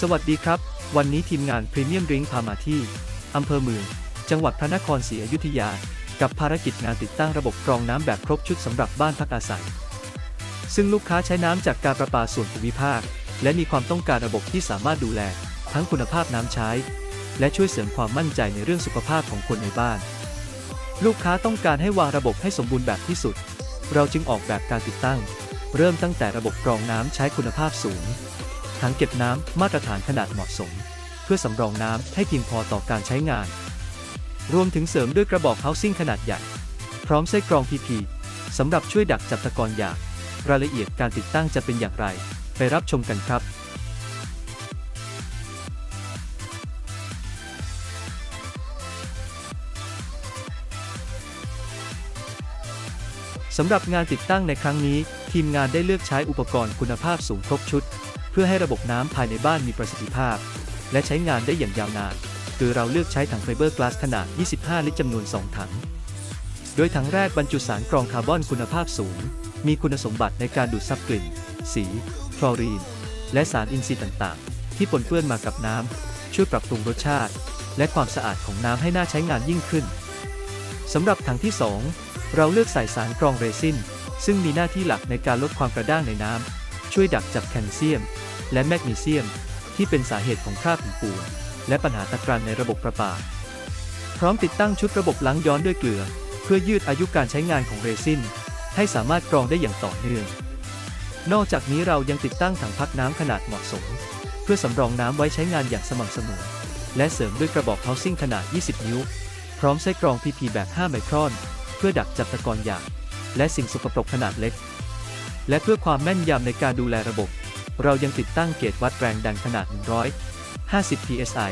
สวัสดีครับ วันนี้ทีมงานพรีเมียมริงพามาที่อำเภอเมือง จังหวัดพระนครศรีอยุธยา กับภารกิจงานติดตั้งระบบกรองน้ำแบบครบชุดสำหรับบ้านพักอาศัย ซึ่งลูกค้าใช้น้ำจากการประปาส่วนภูมิภาค และมีความต้องการระบบที่สามารถดูแล ทั้งคุณภาพน้ำใช้ และช่วยเสริมความมั่นใจในเรื่องสุขภาพของคนในบ้าน ลูกค้าต้องการให้วางระบบให้สมบูรณ์แบบที่สุด เราจึงออกแบบการติดตั้ง เริ่มตั้งแต่ระบบกรองน้ำใช้คุณภาพสูง ถังเก็บน้ำมาตรฐานขนาดเหมาะสม เพื่อสำรองน้ำให้เพียงพอต่อการใช้งาน รวมถึงเสริมด้วยกระบอกเฮาซิ่งขนาดใหญ่ พร้อมไส้กรอง PP สำหรับช่วยดักจับตะกอนหยาบรายละเอียดการติดตั้งจะเป็นอย่างไร ไปรับชมกันครับสำหรับงานติดตั้งในครั้งนี้ ทีมงานได้เลือกใช้อุปกรณ์คุณภาพสูงครบชุด เพื่อให้ระบบน้ำภายในบ้านมีประสิทธิภาพ และใช้งานได้อย่างยาวนานโดยเราเลือกใช้ถังไฟเบอร์กลาสขนาด 25 ลิตรจำนวน 2 ถัง โดยถังแรกบรรจุสารกรองคาร์บอนคุณภาพสูง มีคุณสมบัติในการดูดซับกลิ่น สีคลอรีน และสารอินทรีย์ต่างๆ ที่ปนเปื้อนมากับน้ำช่วยปรับปรุงรสชาติ และความสะอาดของน้ำให้น่าใช้งานยิ่งขึ้นสำหรับถังที่ 2 เราเลือกใส่สารกรองเรซินซึ่งมีหน้าที่หลักในการลดความกระด้างในน้ำ ช่วยดักจับแคลเซียม และแมกนีเซียม ที่เป็นสาเหตุของคราบหินปูนและปัญหาตะกรันในระบบประปา พร้อมติดตั้งชุดระบบล้างย้อนด้วยเกลือ เพื่อยืดอายุการใช้งานของเรซินให้สามารถกรองได้อย่างต่อเนื่อง นอกจากนี้เรายังติดตั้งถังพักน้ำขนาดเหมาะสม เพื่อสำรองน้ำไว้ใช้งานอย่างสม่ำเสมอ และเสริมด้วยกระบอกเฮาซิ่งขนาด 20 นิ้ว พร้อมไส้กรอง PP แบบ 5 ไมครอน เพื่อดักจับตะกอนหยาบและสิ่งสกปรกขนาดเล็ก และเพื่อความแม่นยำในการดูแลระบบ เรายังติดตั้งเกจวัดแรงดันขนาด 150 psi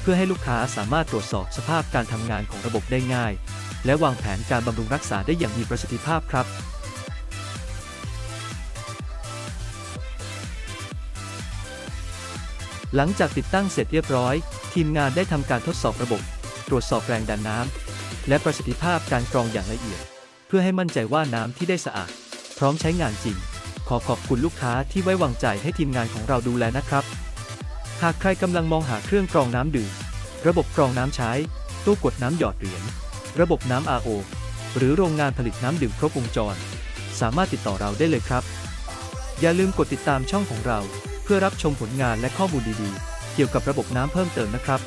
เพื่อให้ลูกค้าสามารถตรวจสอบสภาพการทำงานของระบบได้ง่าย และวางแผนการบำรุงรักษาได้อย่างมีประสิทธิภาพครับหลังจากติดตั้งเสร็จเรียบร้อย ทีมงานได้ทำการทดสอบระบบ ตรวจสอบแรงดันน้ำและประสิทธิภาพการกรองอย่างละเอียด เพื่อให้มั่นใจว่าน้ำที่ได้สะอาด ร้อมใช้งานจริง ขอขอบคุณลูกค้าที่ไว้วางใจให้ทีมงานของเราดูแลนะครับ หากใครกำลังมองหาเครื่องกรองน้ำดื่ม ระบบกรองน้ำใช้ ตู้กดน้ำหยอดเหรียญ ระบบน้ำ RO หรือโรงงานผลิตน้ำดื่มครบวงจร สามารถติดต่อเราได้เลยครับ อย่าลืมกดติดตามช่องของเรา เพื่อรับชมผลงานและข้อมูลดีๆ เกี่ยวกับระบบน้ำเพิ่มเติมนะครับ